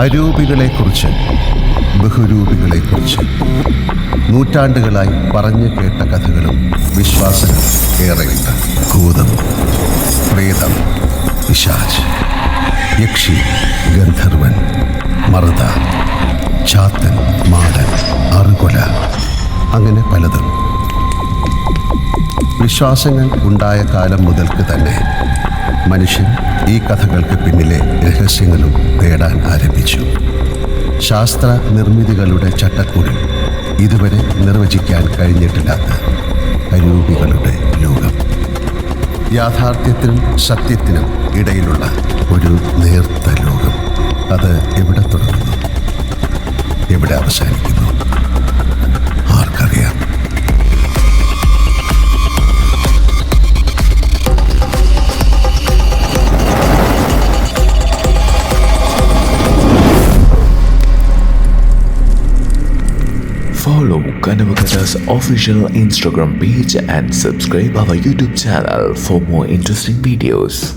അരൂപികളെക്കുറിച്ച് ബഹുരൂപികളെക്കുറിച്ച് നൂറ്റാണ്ടുകളായി പറഞ്ഞു കേട്ട കഥകളും വിശ്വാസങ്ങളും ഏറെയുണ്ട് ഭൂതം പ്രേതം പിശാച് യക്ഷി ഗന്ധർവൻ മറുത ചാത്തൻ മാടൻ അറുകൊല അങ്ങനെ പലതും. വിശ്വാസങ്ങൾ ഉണ്ടായ കാലം മുതൽക്ക് തന്നെ മനുഷ്യൻ ഈ കഥകൾക്ക് പിന്നിലെ രഹസ്യങ്ങളും തേടാൻ ആരംഭിച്ചു. ശാസ്ത്ര നിർമ്മിതികളുടെ ചട്ടക്കൂടിൽ ഇതുവരെ നിർവചിക്കാൻ കഴിഞ്ഞിട്ടില്ലാത്ത അരൂപികളുടെ ലോകം. യാഥാർത്ഥ്യത്തിനും സത്യത്തിനും ഇടയിലുള്ള ഒരു നേർത്ത ലോകം. അത് എവിടെ തുടങ്ങുന്നു? എവിടെ അവസാനിക്കുന്നു? Follow Kanavakathas official Instagram page and subscribe our YouTube channel for more interesting videos.